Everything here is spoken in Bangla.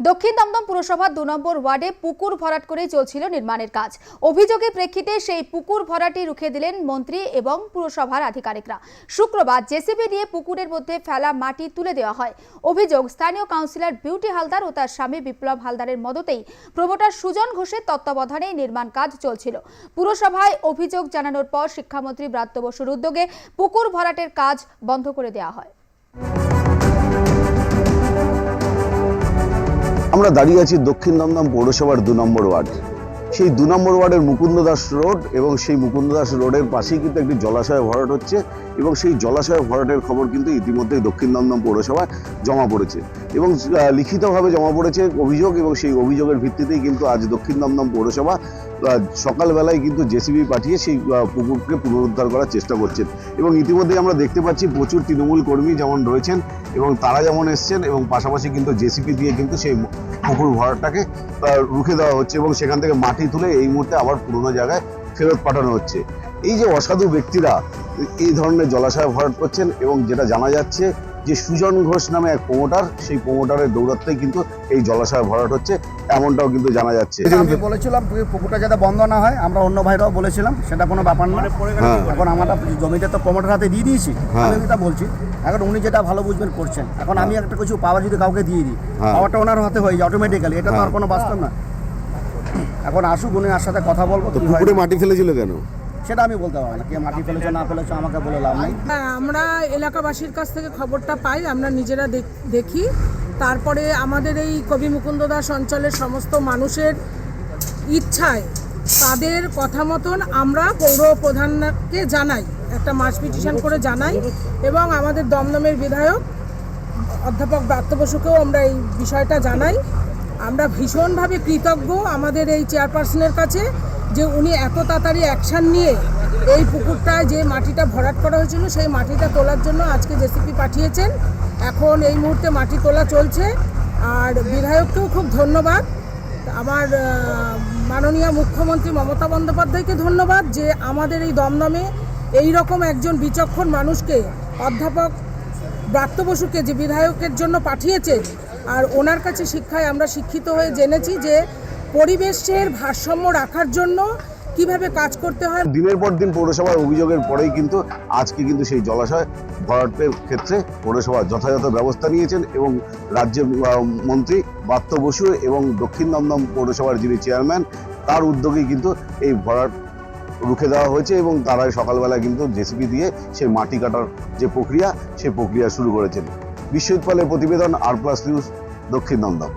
দক্ষিণ দমদম পুরসভার দু নম্বর ওয়ার্ডে পুকুর ভরাট করেই চলছিল নির্মাণের কাজ। অভিযোগের প্রেক্ষিতে সেই পুকুর ভরাটি রুখে দিলেন মন্ত্রী এবং পুরসভার আধিকারিকরা। শুক্রবার জেসিবি দিয়ে পুকুরের মধ্যে ফেলা মাটি তুলে দেওয়া হয়। অভিযোগ, স্থানীয় কাউন্সিলর বিউটি হালদার ও তার স্বামী বিপ্লব হালদারের মদতেই প্রমোটার সুজন ঘোষের তত্ত্বাবধানে নির্মাণ কাজ চলছিল। পুরসভায় অভিযোগ জানানোর পর শিক্ষামন্ত্রী ব্রাত্য বসুর উদ্যোগে পুকুর ভরাটের কাজ বন্ধ করে দেওয়া হয়। আমরা দাঁড়িয়ে আছি দক্ষিণ দমদম পৌরসভার দু নম্বর ওয়ার্ড। সেই দু নম্বর ওয়ার্ডের মুকুন্দ দাস রোড এবং সেই মুকুন্দ দাস রোডের পাশেই কিন্তু একটি জলাশয় ভরাট হচ্ছে এবং সেই জলাশয় ভরাটের খবর কিন্তু ইতিমধ্যেই দক্ষিণ দমদম পৌরসভায় জমা পড়েছে এবং লিখিতভাবে জমা পড়েছে অভিযোগ এবং সেই অভিযোগের ভিত্তিতেই কিন্তু আজ দক্ষিণ দমদম পৌরসভা সকালবেলায় কিন্তু জেসিবি পাঠিয়ে সেই পুকুরকে পুনরুদ্ধার করার চেষ্টা করছেন এবং ইতিমধ্যেই আমরা দেখতে পাচ্ছি প্রচুর তৃণমূল কর্মী যেমন রয়েছেন এবং তারা যেমন এসছেন এবং পাশাপাশি কিন্তু জেসিপি দিয়ে কিন্তু সেই পুকুর ভরাটটাকে রুখে দেওয়া হচ্ছে এবং সেখান থেকে মাটি তুলে এই মুহূর্তে আবার পুরোনো জায়গায় ফেরত পাঠানো হচ্ছে এই যে অসাধু ব্যক্তিরা এই ধরনের জলাশয় ভরাট করছেন এবং যেটা জানা যাচ্ছে যে সুজন ঘোষ নামে এক প্রমোটার সেই প্রমোটারের দৌড়াত্মেই কিন্তু এই জলাশয় ভরাট হচ্ছে এমনটাও কিন্তু জানা যাচ্ছে আমি বলেছিলাম পুকুরটা যাতে বন্ধ না হয় আমরা অন্য ভাইরাও বলেছিলাম সেটা কোনো ব্যাপার না হ্যাঁ। এখন আমরা জমিটা তো প্রমোটার হাতে দিয়ে দিয়েছি হ্যাঁ। আমি যেটা বলছি এখন উনি যেটা ভালো বুঝবেন করছেন এখন আমি একটা কিছু পাওয়ার যদি কাউকে দিয়ে দিই হ্যাঁ। পাওয়ারটা ওনার হাতে হয়ে যায় অটোমেটিক্যালি এটা তো আর হ্যাঁ। কোনো বাস্তব না এখন আসুক উনি আর সাথে কথা বলব তো পুকুরে মাটি ফেলেছিল কেন? সেটা আমি বলতে পারব না। কে মাটি ফেলেছে না ফেলেছে আমাকে বলে লাভ নেই। হ্যাঁ আমরা এলাকাবাসীর কাছ থেকে খবরটা পাই আমরা নিজেরা দেখ- দেখি। তারপরে আমাদের এই কবি মুকুন্দ দাস অঞ্চলের সমস্ত মানুষের ইচ্ছায় তাদের কথা মতন আমরা পৌর প্রধানকে জানাই একটা মাস পিটিশন করে জানাই এবং আমাদের দমদমের বিধায়ক অধ্যাপক ব্রাত্য বসুকেও আমরা এই বিষয়টা জানাই। আমরা ভীষণভাবে কৃতজ্ঞ আমাদের এই চেয়ারপারসনের কাছে যে উনি এত তাড়াতাড়ি অ্যাকশান নিয়ে এই পুকুরটায় যে মাটিটা ভরাট করা হয়েছিল, সেই মাটিটা তোলার জন্য আজকে জেসিপি পাঠিয়েছেন। এখন এই মুহূর্তে মাটি তোলা চলছে। আর বিধায়ককেও খুব ধন্যবাদ। আমার মাননীয় মুখ্যমন্ত্রী মমতা বন্দ্যোপাধ্যায়কে ধন্যবাদ যে আমাদের এই দমদমে এই রকম একজন বিচক্ষণ মানুষকে অধ্যাপক ব্রাত্য বসুকে যে বিধায়কের জন্য পাঠিয়েছেন আর ওনার কাছে শিক্ষায় আমরা শিক্ষিত হয়ে জেনেছি যে পরিবেশের ভারসাম্য রাখার জন্য কীভাবে কাজ করতে হয়। দিনের পর দিন পৌরসভার অভিযোগের পরেই কিন্তু আজকে কিন্তু সেই জলাশয় ভরাটের ক্ষেত্রে পৌরসভা যথাযথ ব্যবস্থা নিয়েছেন এবং রাজ্যের মন্ত্রী বাত্য বসু এবং দক্ষিণ দমদম পৌরসভার যিনি চেয়ারম্যান, তার উদ্যোগেই কিন্তু এই ভরাট রুখে দেওয়া হয়েছে এবং তারাই সকালবেলা কিন্তু জেসিপি দিয়ে সেই মাটি কাটার যে প্রক্রিয়া, সেই প্রক্রিয়া শুরু করেছেন। বিশ্বজিৎ পালের প্রতিবেদন আর প্লাস নিউজ দক্ষিণ দমদম